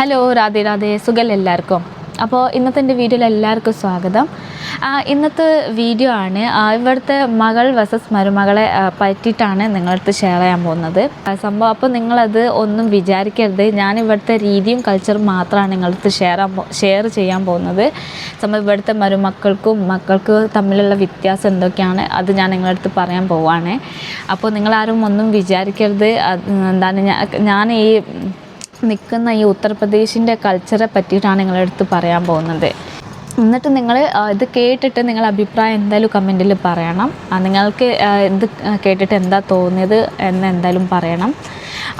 Hello Radhe Radhe. സുഖല്ല എല്ലാവർക്കും? അപ്പോൾ ഇന്നത്തെ എന്റെ വീഡിയോയിൽ എല്ലാവർക്കും സ്വാഗതം. ഇന്നത്തെ വീഡിയോ ആണ് ഇവിടുത്തെ മകൾ വസസ് മരുമകളെ പറ്റിയിട്ടാണ് നിങ്ങളടുത്ത് ഷെയർ ചെയ്യാൻ പോകുന്നത്. സംഭവം അപ്പോൾ നിങ്ങളത് ഒന്നും വിചാരിക്കരുത്. ഞാൻ ഇവിടുത്തെ രീതിയും കൾച്ചറും മാത്രമാണ് നിങ്ങളടുത്ത് ഷെയർ ഷെയർ ചെയ്യാൻ പോകുന്നത്. സംഭവം ഇവിടുത്തെ മരുമക്കൾക്കും മക്കൾക്കും തമ്മിലുള്ള വ്യത്യാസം എന്തൊക്കെയാണ് അത് ഞാൻ നിങ്ങളടുത്ത് പറയാൻ പോവാണ്. അപ്പോൾ നിങ്ങളാരും ഒന്നും വിചാരിക്കരുത്. എന്താണ് ഞാൻ ഈ നിൽക്കുന്ന ഈ ഉത്തർപ്രദേശിന്റെ കൾച്ചറെ പറ്റിയിട്ടാണ് നിങ്ങളുടെ അടുത്ത് പറയാൻ പോകുന്നത്. എന്നിട്ട് നിങ്ങൾ ഇത് കേട്ടിട്ട് നിങ്ങളുടെ അഭിപ്രായം എന്തായാലും കമന്റിൽ പറയണം. നിങ്ങൾക്ക് ഇത് കേട്ടിട്ട് എന്താ തോന്നിയത് എന്ന് എന്തായാലും പറയണം.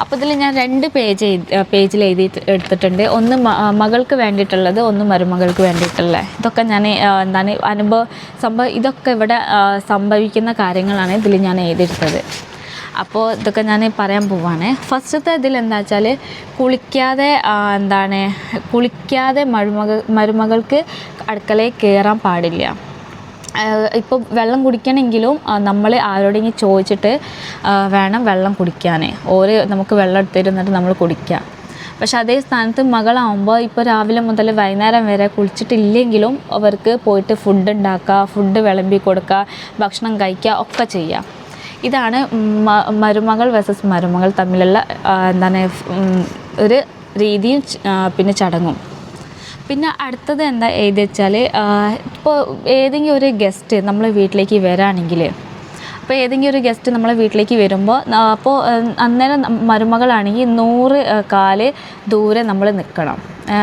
അപ്പോൾ ഇതിൽ ഞാൻ രണ്ട് പേജ് പേജിൽ എഴുതി എടുത്തിട്ടുണ്ട്. ഒന്ന് മകൾക്ക് വേണ്ടിയിട്ടുള്ളത് ഒന്ന് മരുമകൾക്ക് വേണ്ടിയിട്ടുള്ളത് ഇതൊക്കെ ഞാൻ എന്താണ് അനുഭവ സംഭവം ഇതൊക്കെ ഇവിടെ സംഭവിക്കുന്ന കാര്യങ്ങളാണ് ഇതിൽ ഞാൻ എഴുതിയെടുത്തത് അപ്പോൾ ഇതൊക്കെ ഞാൻ പറയാൻ പോവാണ്. ഫസ്റ്റത്തെ ഇതിൽ എന്താ വെച്ചാൽ കുളിക്കാതെ എന്താണ് കുളിക്കാതെ മരുമകൾ മരുമകൾക്ക് അടുക്കളയിൽ കയറാൻ പാടില്ല. ഇപ്പോൾ വെള്ളം കുടിക്കണമെങ്കിലും നമ്മൾ ആരോടെങ്കിലും ചോദിച്ചിട്ട് വേണം വെള്ളം കുടിക്കാൻ ഓര് നമുക്ക് വെള്ളം എടുത്തിരുന്നിട്ട് നമ്മൾ കുടിക്കുക പക്ഷെ അതേ സ്ഥാനത്ത് മകളാവുമ്പോൾ ഇപ്പോൾ രാവിലെ മുതൽ വൈകുന്നേരം വരെ കുളിച്ചിട്ടില്ലെങ്കിലും അവർക്ക് പോയിട്ട് ഫുഡ് ഉണ്ടാക്കുക ഫുഡ് വിളമ്പി കൊടുക്കുക ഭക്ഷണം കഴിക്കുക ഒക്കെ ചെയ്യുക ഇതാണ് മരുമകൾ വേഴ്സസ് മരുമകൾ തമ്മിലുള്ള എന്താണ് ഒരു രീതിയും പിന്നെ ചടങ്ങും. പിന്നെ അടുത്തത് എന്താ എഴുതി വെച്ചാൽ ഇപ്പോൾ ഏതെങ്കിലും ഒരു ഗസ്റ്റ് നമ്മളെ വീട്ടിലേക്ക് വരാണെങ്കിൽ അപ്പോൾ ഏതെങ്കിലും ഒരു ഗസ്റ്റ് നമ്മളെ വീട്ടിലേക്ക് വരുമ്പോൾ അപ്പോൾ അന്നേരം മരുമകളാണെങ്കിൽ നൂറ് കാൽ ദൂരെ നമ്മൾ നിൽക്കണം.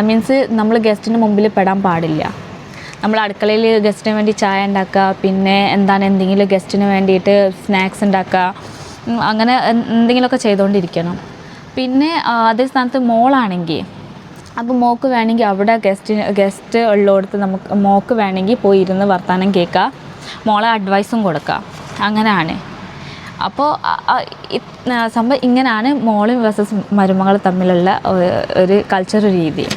മീൻസ് നമ്മൾ ഗസ്റ്റിന് മുമ്പിൽ പെടാൻ പാടില്ല. നമ്മൾ അടുക്കളയിൽ ഗസ്റ്റിന് വേണ്ടി ചായ ഉണ്ടാക്കുക പിന്നെ എന്താണ് എന്തെങ്കിലും ഗസ്റ്റിന് വേണ്ടിയിട്ട് സ്നാക്സ് ഉണ്ടാക്കുക അങ്ങനെ എന്തെങ്കിലുമൊക്കെ ചെയ്തുകൊണ്ടിരിക്കണം. പിന്നെ അതേ സ്ഥാനത്ത് മോളാണെങ്കിൽ അപ്പോൾ മോക്ക് വേണമെങ്കിൽ അവിടെ ഗസ്റ്റിന് ഗസ്റ്റ് ഉള്ളിടത്ത് നമുക്ക് മോക്ക് വേണമെങ്കിൽ പോയി ഇരുന്ന് വർത്തമാനം കേൾക്കുക. മോളെ അഡ്വൈസും കൊടുക്കുക. അങ്ങനെയാണ്. അപ്പോൾ സംഭവം ഇങ്ങനെയാണ് മോളും വേഴ്സസ് മരുമകൾ തമ്മിലുള്ള ഒരു- കൾച്ചർ രീതി.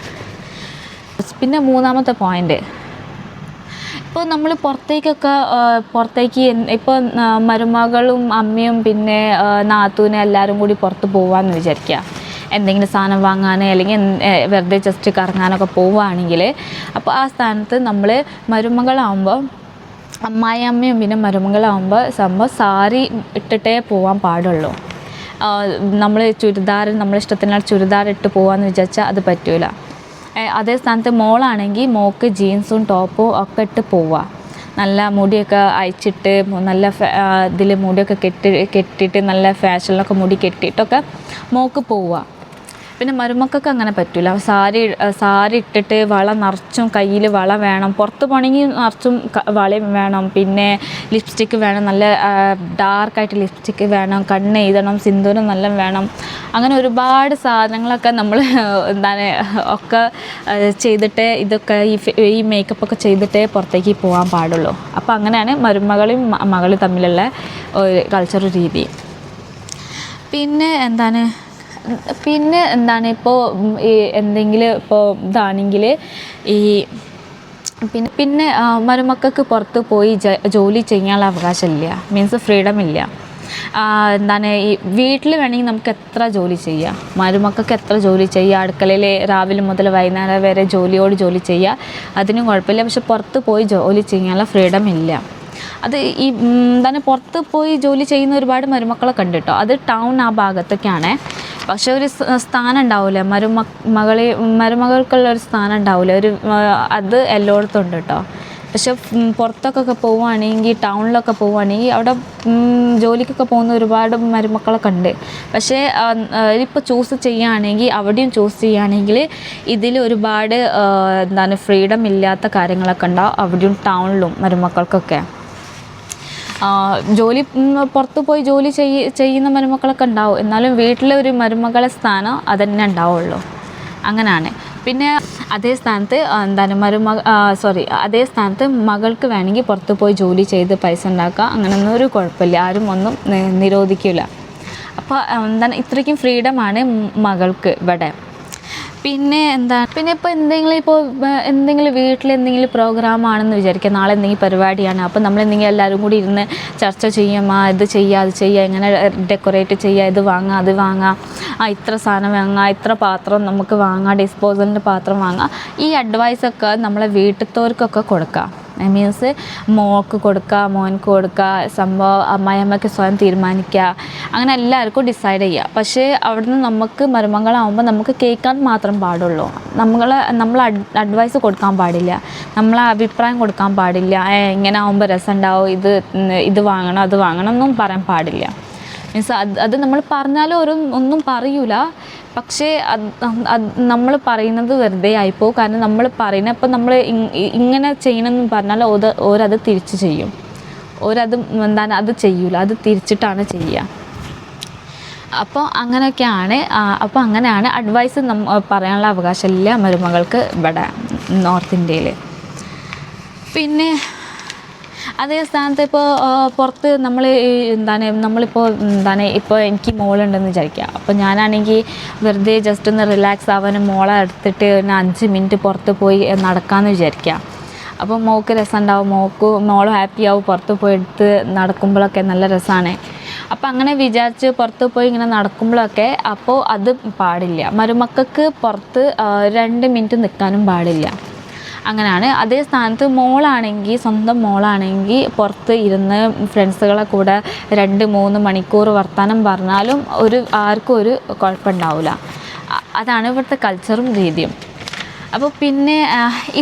പിന്നെ മൂന്നാമത്തെ പോയിന്റ് ഇപ്പോൾ നമ്മൾ പുറത്തേക്കൊക്കെ പുറത്തേക്ക് ഇപ്പോൾ മരുമകളും അമ്മയും പിന്നെ നാത്തൂനും എല്ലാവരും കൂടി പുറത്ത് പോവാന്ന് വിചാരിക്കുക എന്തെങ്കിലും സാധനം വാങ്ങാൻ അല്ലെങ്കിൽ വെറുതെ ജസ്റ്റ് കറങ്ങാനൊക്കെ പോവുകയാണെങ്കിൽ അപ്പോൾ ആ സ്ഥാനത്ത് നമ്മൾ മരുമകളാകുമ്പോൾ അമ്മായിയമ്മയും പിന്നെ മരുമകളാകുമ്പോൾ സംഭവം സാരി ഇട്ടിട്ടേ പോകാൻ പാടുള്ളൂ. നമ്മൾ ചുരിദാർ നമ്മളിഷ്ടത്തിനുള്ള ചുരിദാർ ഇട്ട് പോകാമെന്ന് വിചാരിച്ചാൽ അത് പറ്റൂല. അതേ സ്ഥാനത്ത് മോളാണെങ്കിൽ മോക്ക് ജീൻസും ടോപ്പും ഒക്കെ ഇട്ട് പോവുക നല്ല മുടിയൊക്കെ അയച്ചിട്ട് നല്ല ഇതിൽ മുടിയൊക്കെ കെട്ടി കെട്ടിയിട്ട് നല്ല ഫാഷനിലൊക്കെ മുടി കെട്ടിയിട്ടൊക്കെ മോക്ക് പോവുക പിന്നെ മരുമക്കൾക്ക് അങ്ങനെ പറ്റില്ല സാരി സാരി ഇട്ടിട്ട് വള നിറച്ചും കയ്യിൽ വള വേണം. പുറത്ത് പോകണമെങ്കിൽ നിറച്ചും വളയും വേണം. പിന്നെ ലിപ്സ്റ്റിക്ക് വേണം. നല്ല ഡാർക്കായിട്ട് ലിപ്സ്റ്റിക്ക് വേണം. കണ്ണ് എഴുതണം. സിന്ദൂരം നല്ല വേണം. അങ്ങനെ ഒരുപാട് സാധനങ്ങളൊക്കെ നമ്മൾ എന്താണ് ഒക്കെ ചെയ്തിട്ട് ഇതൊക്കെ ഈ ഈ മേക്കപ്പൊക്കെ ചെയ്തിട്ടേ പുറത്തേക്ക് പോകാൻ പാടുള്ളൂ. അപ്പോൾ അങ്ങനെയാണ് മരുമകളും മകളും തമ്മിലുള്ള ഒരു കൾച്ചർ രീതി. പിന്നെ എന്താണ് പിന്നെ എന്താണ് ഇപ്പോൾ ഈ എന്തെങ്കിലും ഇപ്പോൾ ഇതാണെങ്കിൽ ഈ പിന്നെ പിന്നെ മരുമക്കൾക്ക് പുറത്ത് പോയി ജോലി ചെയ്യാനുള്ള അവകാശമില്ല. മീൻസ് ഫ്രീഡം ഇല്ല. എന്താണ് ഈ വീട്ടിൽ വേണമെങ്കിൽ നമുക്ക് എത്ര ജോലി ചെയ്യാം. മരുമക്കൾക്ക് എത്ര ജോലി ചെയ്യാം. അടുക്കളയിൽ രാവിലെ മുതൽ വൈകുന്നേരം വരെ ജോലിയോട് ജോലി ചെയ്യുക അതിനും കുഴപ്പമില്ല. പക്ഷെ പുറത്ത് പോയി ജോലി ചെയ്യാനുള്ള ഫ്രീഡം ഇല്ല. അത് ഈ എന്താണ് പുറത്ത് പോയി ജോലി ചെയ്യുന്ന ഒരുപാട് മരുമക്കളെ കണ്ടിട്ടോ? അത് ടൗൺ ആ ഭാഗത്തൊക്കെയാണ്. പക്ഷെ ഒരു സ്ഥാനം ഉണ്ടാവില്ല മരുമ മകളെ മരുമകൾക്കുള്ള ഒരു സ്ഥാനം ഉണ്ടാവില്ല ഒരു അത് എല്ലായിടത്തും ഉണ്ട് കേട്ടോ. പക്ഷെ പുറത്തൊക്കെ പോവുകയാണെങ്കിൽ ടൗണിലൊക്കെ പോവുകയാണെങ്കിൽ അവിടെ ജോലിക്കൊക്കെ പോകുന്ന ഒരുപാട് മരുമക്കളൊക്കെ ഉണ്ട്. പക്ഷേ ഇപ്പോൾ ചൂസ് ചെയ്യുകയാണെങ്കിൽ അവിടെയും ചൂസ് ചെയ്യുകയാണെങ്കിൽ ഇതിൽ ഒരുപാട് എന്താണ് ഫ്രീഡം ഇല്ലാത്ത കാര്യങ്ങളൊക്കെ ഉണ്ടാവും അവിടെയും ടൗണിലും മരുമക്കൾക്കൊക്കെ. ജോലി പുറത്തു പോയി ജോലി ചെയ്യ ചെയ്യുന്ന മരുമക്കളൊക്കെ ഉണ്ടാവും. എന്നാലും വീട്ടിലെ ഒരു മരുമകളെ സ്ഥാനം അതന്നെ ഉണ്ടാവുള്ളൂ. അങ്ങനെയാണ് പിന്നെ അതേ സ്ഥാനത്ത് എന്താണ് മരുമ സോറി അതേ സ്ഥാനത്ത് മകൾക്ക് വേണമെങ്കിൽ പുറത്തു പോയി ജോലി ചെയ്ത് പൈസ ഉണ്ടാക്കുക. അങ്ങനെയൊന്നും ഒരു കുഴപ്പമില്ല. ആരും ഒന്നും നിരോധിക്കില്ല. അപ്പോൾ എന്താണ് ഇത്രയ്ക്കും ഫ്രീഡമാണ് മകൾക്ക് ഇവിടെ. പിന്നെ എന്താ പിന്നെ ഇപ്പോൾ എന്തെങ്കിലും ഇപ്പോൾ എന്തെങ്കിലും വീട്ടിൽ എന്തെങ്കിലും പ്രോഗ്രാം ആണെന്ന് വിചാരിക്കുക. നാളെ എന്തെങ്കിലും പരിപാടിയാണ്. അപ്പോൾ നമ്മൾ എന്തെങ്കിലും എല്ലാവരും കൂടി ഇരുന്ന് ചർച്ച ചെയ്യാം. ആ ഇത് ചെയ്യുക അത് ചെയ്യുക എങ്ങനെ ഡെക്കറേറ്റ് ചെയ്യുക ഇത് വാങ്ങുക അത് വാങ്ങാം. ആ ഇത്ര സാധനം വാങ്ങാം ഇത്ര പാത്രം നമുക്ക് വാങ്ങാം ഡിസ്പോസലിന്റെ പാത്രം വാങ്ങാം. ഈ അഡ്വൈസൊക്കെ നമ്മളെ വീട്ടിലത്തവർക്കൊക്കെ കൊടുക്കാം. മീൻസ് മോൾക്ക് കൊടുക്കുക മോൻക്ക് കൊടുക്കുക സംഭവം അമ്മായിയമ്മയ്ക്ക് സ്വയം തീരുമാനിക്കുക അങ്ങനെ എല്ലാവർക്കും ഡിസൈഡ് ചെയ്യുക പക്ഷേ അവിടുന്ന് നമുക്ക് മരുമകളാവുമ്പോൾ നമുക്ക് കേൾക്കാൻ മാത്രം പാടുള്ളൂ. നമ്മൾ നമ്മൾ അഡ്വൈസ് കൊടുക്കാൻ പാടില്ല. നമ്മളെ അഭിപ്രായം കൊടുക്കാൻ പാടില്ല. "ഏ, ഇങ്ങനെ ആവുമ്പോൾ രസം ഉണ്ടാവും ഇത് ഇത് വാങ്ങണം അത് വാങ്ങണം എന്നും പറയാൻ പാടില്ല. മീൻസ് അത് അത് നമ്മൾ പറഞ്ഞാലും ഒരു ഒന്നും പറയൂല. പക്ഷേ അത് അത് നമ്മൾ പറയുന്നത് വെറുതെ ആയിപ്പോ കാരണം നമ്മൾ പറയുന്ന ഇപ്പം നമ്മൾ ഇങ്ങനെ ചെയ്യണമെന്ന് പറഞ്ഞാൽ ഓത് ഓരത് തിരിച്ച് ചെയ്യും. ഓരത് എന്താണ് അത് ചെയ്യൂല. അത് തിരിച്ചിട്ടാണ് ചെയ്യുക അപ്പോൾ അങ്ങനെയൊക്കെയാണ്. അപ്പോൾ അങ്ങനെയാണ് അഡ്വൈസ് നമ്മ പറയാനുള്ള അവകാശമില്ല മരുമകൾക്ക് ഇവിടെ നോർത്ത് ഇന്ത്യയിൽ പിന്നെ അതേ സ്ഥാനത്ത് ഇപ്പോൾ പുറത്ത് നമ്മൾ എന്താണ് നമ്മളിപ്പോൾ എന്താണ് ഇപ്പോൾ എനിക്ക് മോളുണ്ടെന്ന് വിചാരിക്കുക. അപ്പോൾ ഞാനാണെങ്കിൽ വെറുതെ ജസ്റ്റ് ഒന്ന് റിലാക്സ് ആവാനും മോളെ എടുത്തിട്ട് ഒരു അഞ്ച് മിനിറ്റ് പുറത്ത് പോയി നടക്കാമെന്ന് വിചാരിക്കുക. അപ്പോൾ മോൾക്ക് രസം ഉണ്ടാവും മോക്ക് മോളും ഹാപ്പി ആവും. പുറത്ത് എടുത്ത് നടക്കുമ്പോഴൊക്കെ നല്ല രസമാണ് അപ്പം അങ്ങനെ വിചാരിച്ച് പുറത്ത് പോയി ഇങ്ങനെ നടക്കുമ്പോഴൊക്കെ അപ്പോൾ അത് പാടില്ല. മരുമക്കൾക്ക് പുറത്ത് രണ്ട് മിനിറ്റ് നിൽക്കാനും പാടില്ല. അങ്ങനെയാണ്. അതേ സ്ഥാനത്ത് മോളാണെങ്കിൽ സ്വന്തം മോളാണെങ്കിൽ പുറത്ത് ഇരുന്ന് ഫ്രണ്ട്സുകളെ കൂടെ രണ്ട് മൂന്ന് മണിക്കൂർ വർത്തമാനം പറഞ്ഞാലും ഒരു ആർക്കും ഒരു കുഴപ്പമുണ്ടാവില്ല. അതാണ് ഇവിടുത്തെ കൾച്ചറും രീതിയും. അപ്പോൾ പിന്നെ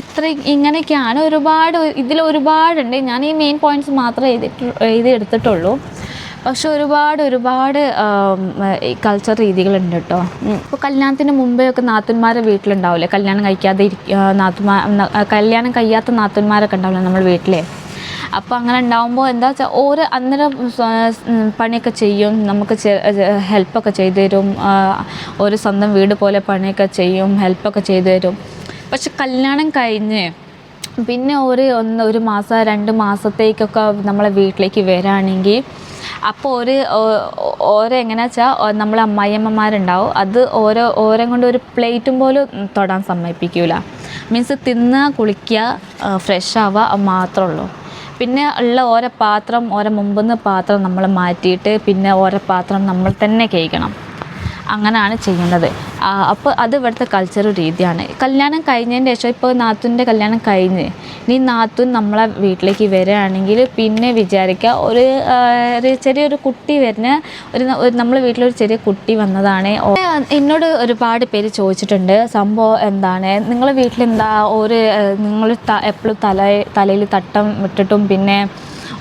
ഇത്ര ഇങ്ങനെയൊക്കെയാണ് ഒരുപാട് ഇതിൽ ഒരുപാടുണ്ട്. ഞാൻ ഈ മെയിൻ പോയിന്റ്സ് മാത്രമേ എഴുതിയിട്ട് എഴുതി എടുത്തിട്ടുള്ളൂ പക്ഷെ ഒരുപാട് ഒരുപാട് കൾച്ചർ രീതികളുണ്ട് കേട്ടോ ഇപ്പോൾ കല്യാണത്തിന് മുമ്പേ ഒക്കെ നാത്തന്മാരെ വീട്ടിലുണ്ടാവില്ലേ കല്യാണം കഴിക്കാതെ നാത്തുമാ കല്യാണം കഴിയാത്ത നാത്തന്മാരൊക്കെ ഉണ്ടാവില്ലേ നമ്മൾ വീട്ടിലെ? അപ്പോൾ അങ്ങനെ ഉണ്ടാകുമ്പോൾ എന്താ വെച്ചാൽ ഓരോ അന്നേരം പണിയൊക്കെ ചെയ്യും നമുക്ക് ഹെൽപ്പൊക്കെ ചെയ്തു തരും ഒരു സ്വന്തം വീട് പോലെ പണിയൊക്കെ ചെയ്യും ഹെൽപ്പൊക്കെ ചെയ്തു തരും. പക്ഷെ കല്യാണം കഴിഞ്ഞ് പിന്നെ ഒരു ഒന്ന് ഒരു മാസം രണ്ട് മാസത്തേക്കൊക്കെ നമ്മളെ വീട്ടിലേക്ക് വരാണെങ്കിൽ അപ്പോൾ ഒരു ഓരോ എങ്ങനെയാ വെച്ചാൽ നമ്മൾ അമ്മായിയമ്മമാരുണ്ടാവും. അത് ഓരോ ഓരോ കൊണ്ട് ഒരു പ്ലേറ്റും പോലും തൊടാൻ സമ്മതിപ്പിക്കൂല. മീൻസ് തിന്നുക കുളിക്കുക ഫ്രഷ് ആവുക മാത്രമേ പിന്നെ ഉള്ള ഓരോ പാത്രം ഓരോ മുമ്പെന്ന് പാത്രം നമ്മൾ മാറ്റിയിട്ട് പിന്നെ ഓരോ പാത്രം നമ്മൾ തന്നെ കഴിക്കണം. അങ്ങനെയാണ് ചെയ്യേണ്ടത് ആ, അപ്പോൾ അത് ഇവിടുത്തെ കൾച്ചർ രീതിയാണ്. കല്യാണം കഴിഞ്ഞതിന് ശേഷം ഇപ്പോൾ നാത്തൂന്റെ കല്യാണം കഴിഞ്ഞ് ഇനി നാത്തൂൻ നമ്മളെ വീട്ടിലേക്ക് വരികയാണെങ്കിൽ പിന്നെ വിചാരിക്കുക ഒരു ചെറിയൊരു കുട്ടി വരുന്ന ഒരു നമ്മളെ വീട്ടിലൊരു ചെറിയ കുട്ടി വന്നതാണ്. എന്നോട് ഒരുപാട് പേര് ചോദിച്ചിട്ടുണ്ട് സംഭവം എന്താണ്? നിങ്ങളെ വീട്ടിലെന്താ ഒരു നിങ്ങൾ എപ്പോഴും തല തലയിൽ തട്ടം വിട്ടിട്ടും പിന്നെ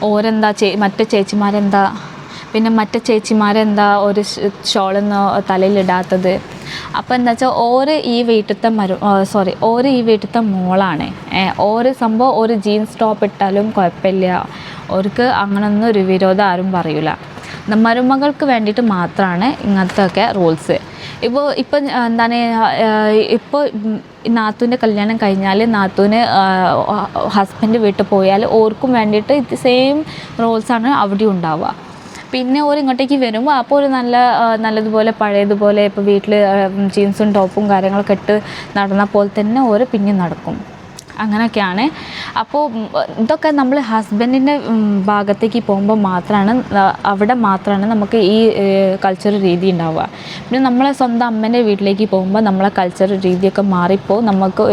ഓരെന്താ ചേ മറ്റു ചേച്ചിമാരെന്താ പിന്നെ മറ്റു ചേച്ചിമാരെന്താ ഒരു ഷോളൊന്നും തലയിലിടാത്തത് അപ്പോൾ എന്താ വെച്ചാൽ ഓര് ഈ വീട്ടിലത്തെ മരു സോറി ഓര് ഈ വീട്ടിലത്തെ മോളാണ്. ഓരോ സംഭവം ഒരു ജീൻസ് ടോപ്പ് ഇട്ടാലും കുഴപ്പമില്ല. ഓർക്ക് അങ്ങനൊന്നും ഒരു വിരോധം ആരും പറയൂല. ന- മരുമകൾക്ക് വേണ്ടിയിട്ട് മാത്രമാണ് ഇങ്ങനത്തെ ഒക്കെ റൂൾസ് ഇപ്പോൾ ഇപ്പം എന്താണ് ഇപ്പോൾ നാത്തൂന്റെ കല്യാണം കഴിഞ്ഞാൽ നാത്തൂന് ഹസ്ബൻഡ് വീട്ടിൽ പോയാൽ ഓർക്കും വേണ്ടിയിട്ട് ഇത് സെയിം റൂൾസാണ് അവിടെ ഉണ്ടാവുക. പിന്നെ ഓർ ഇങ്ങോട്ടേക്ക് വരുമ്പോൾ അപ്പോൾ ഒരു നല്ല നല്ലതുപോലെ പഴയതുപോലെ ഇപ്പോൾ വീട്ടിൽ ജീൻസും ടോപ്പും കാര്യങ്ങളൊക്കെ ഇട്ട് നടന്ന പോലെ തന്നെ ഓര് പിന്നെ നടക്കും. അങ്ങനെയൊക്കെയാണ് അപ്പോൾ ഇതൊക്കെ നമ്മൾ ഹസ്ബൻഡിന്റെ ഭാഗത്തേക്ക് പോകുമ്പോൾ മാത്രമാണ് അവിടെ മാത്രമാണ് നമുക്ക് ഈ കൾച്ചർ രീതി ഉണ്ടാവുക പിന്നെ നമ്മളെ സ്വന്തം അമ്മേന്റെ വീട്ടിലേക്ക് പോകുമ്പോൾ നമ്മളെ കൾച്ചർ രീതിയൊക്കെ മാറിപ്പോൾ നമുക്ക്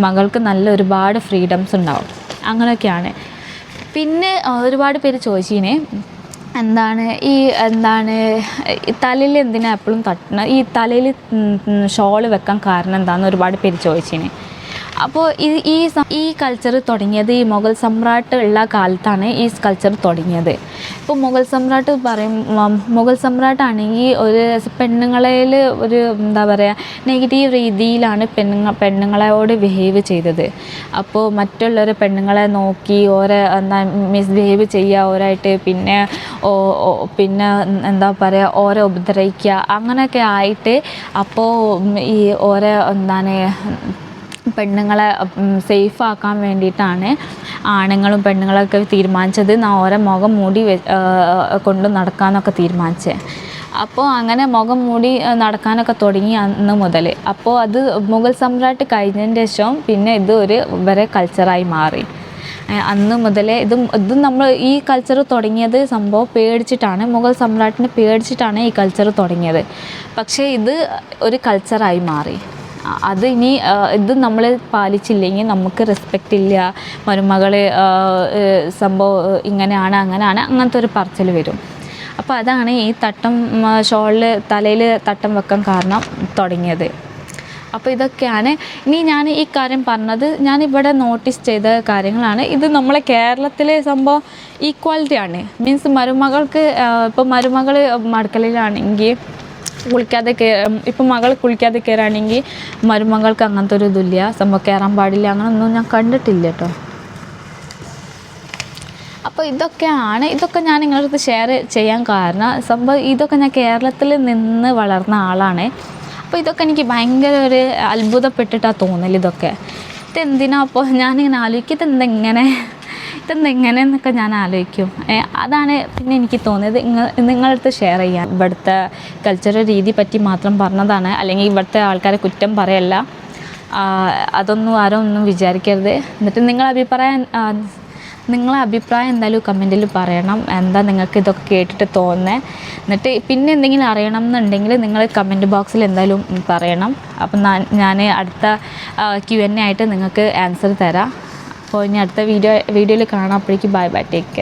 മകൾക്ക് നല്ല ഒരുപാട് ഫ്രീഡംസ് ഉണ്ടാവും അങ്ങനെയൊക്കെയാണ് പിന്നെ ഒരുപാട് പേര് ചോദിച്ചിനെ എന്താണ് ഈ എന്താണ് തലയിൽ എന്തിനാണ് എപ്പോഴും തട്ടണം ഈ തലയിൽ ഷോൾ വെക്കാൻ കാരണം എന്താണെന്ന് ഒരുപാട് പേര് ചോദിച്ചിന്. അപ്പോൾ ഈ ഈ കൾച്ചർ തുടങ്ങിയത് ഈ മുഗൾ സമ്രാട്ട് ഉള്ള കാലത്താണ് ഈ കൾച്ചർ തുടങ്ങിയത്. ഇപ്പോൾ മുഗൾ സമ്രാട്ട് പറയും മുഗൾ സമ്രാട്ടാണെങ്കിൽ ഒരു പെണ്ണുങ്ങളിൽ ഒരു എന്താ പറയുക നെഗറ്റീവ് രീതിയിലാണ് പെണ്ണുങ്ങ പെണ്ണുങ്ങളോട് ബിഹേവ് ചെയ്തത്. അപ്പോൾ മറ്റുള്ളവർ പെണ്ണുങ്ങളെ നോക്കി ഓരോ എന്താ മിസ്ബിഹേവ് ചെയ്യുക ഓരായിട്ട് പിന്നെ പിന്നെ എന്താ പറയുക ഓരോ ഉപദ്രവിക്കുക അങ്ങനെയൊക്കെ ആയിട്ട് അപ്പോൾ ഈ ഓരോ എന്താണ് പെണ്ണുങ്ങളെ സേഫ് ആക്കാൻ വേണ്ടിയിട്ടാണ് ആണുങ്ങളും പെണ്ണുങ്ങളൊക്കെ തീരുമാനിച്ചത്. നാ ഓരോ മുഖം മൂടി കൊണ്ട് നടക്കാമെന്നൊക്കെ തീരുമാനിച്ചത് അപ്പോൾ അങ്ങനെ മുഖം മൂടി നടക്കാനൊക്കെ തുടങ്ങി അന്ന് മുതൽ അപ്പോൾ അത് മുഗൾ സമ്രാട്ട് കഴിഞ്ഞതിന് ശേഷം പിന്നെ ഇത് ഒരു വരെ കൾച്ചറായി മാറി. അന്ന് മുതലേ ഇത് ഇത് നമ്മൾ ഈ കൾച്ചർ തുടങ്ങിയത് സംഭവം പേടിച്ചിട്ടാണ് മുഗൾ സമ്രാട്ടിനെ പേടിച്ചിട്ടാണ് ഈ കൾച്ചർ തുടങ്ങിയത്. പക്ഷേ ഇത് ഒരു കൾച്ചറായി മാറി. അത് ഇനി ഇത് നമ്മൾ പാലിച്ചില്ലെങ്കിൽ നമുക്ക് റെസ്പെക്റ്റ് ഇല്ല. മരുമകൾ സംഭവം ഇങ്ങനെയാണ് അങ്ങനെയാണ് അങ്ങനത്തെ ഒരു പറച്ചിൽ വരും. അപ്പോൾ അതാണ് ഈ തട്ടം ഷോളിൽ തലയിൽ തട്ടം വെക്കാൻ കാരണം തുടങ്ങിയത്. അപ്പോൾ ഇതൊക്കെയാണ്. ഇനി ഞാൻ ഈ കാര്യം പറഞ്ഞത് ഞാൻ ഇവിടെ നോട്ടീസ് ചെയ്ത കാര്യങ്ങളാണ്. ഇത് നമ്മളെ കേരളത്തിലെ സംഭവം ഈക്വാലിറ്റി ആണ്. മീൻസ് മരുമകൾക്ക് ഇപ്പോൾ മരുമകൾ മടക്കലിലാണെങ്കിൽ കുളിക്കാതെ ഇപ്പം മകൾ കുളിക്കാതെ കയറുകയാണെങ്കിൽ മരുമകൾക്ക് അങ്ങനത്തെ ഒരു ഇതില്ല. സംഭവം കയറാൻ പാടില്ല അങ്ങനെയൊന്നും ഞാൻ കണ്ടിട്ടില്ല കേട്ടോ. അപ്പോൾ ഇതൊക്കെയാണ് ഇതൊക്കെ ഞാൻ നിങ്ങളുടെ അടുത്ത് ഷെയർ ചെയ്യാൻ കാരണം. സംഭവം ഇതൊക്കെ ഞാൻ കേരളത്തിൽ നിന്ന് വളർന്ന ആളാണ്. അപ്പോൾ ഇതൊക്കെ എനിക്ക് ഭയങ്കര ഒരു അത്ഭുതപ്പെട്ടിട്ടാണ് തോന്നൽ ഇതൊക്കെ. ഇതെന്തിനാ അപ്പോൾ ഞാനിങ്ങനെ ആലോചിക്കും ഇതെന്തെങ്ങനെ? ഇതെന്തെങ്ങനെ എന്നൊക്കെ ഞാൻ ആലോചിക്കും. അതാണ് പിന്നെ എനിക്ക് തോന്നിയത്. നിങ്ങൾ നിങ്ങളടുത്ത് ഷെയർ ചെയ്യാൻ. ഇവിടുത്തെ കൾച്ചറൽ രീതി പറ്റി മാത്രം പറഞ്ഞതാണ്. അല്ലെങ്കിൽ ഇവിടുത്തെ ആൾക്കാരെ കുറ്റം പറയല്ല. അതൊന്നും ആരും ഒന്നും വിചാരിക്കരുത്. എന്നിട്ട് നിങ്ങളെ അഭിപ്രായം നിങ്ങളുടെ നിങ്ങളെ അഭിപ്രായം എന്തായാലും കമന്റിൽ പറയണം. എന്താ നിങ്ങൾക്ക് ഇതൊക്കെ കേട്ടിട്ട് തോന്നുന്നത് എന്നിട്ട് പിന്നെ എന്തെങ്കിലും അറിയണം എന്നുണ്ടെങ്കിൽ നിങ്ങൾ കമന്റ് ബോക്സിൽ എന്തായാലും പറയണം. അപ്പം ഞാൻ അടുത്ത ക്യു എൻ ആയിട്ട് നിങ്ങൾക്ക് ആൻസർ തരാം. അപ്പോൾ ഇനി അടുത്ത വീഡിയോ വീഡിയോയിൽ കാണാം. അപ്പോഴേക്കും ബൈ ബൈ ടേക്ക് കെയർ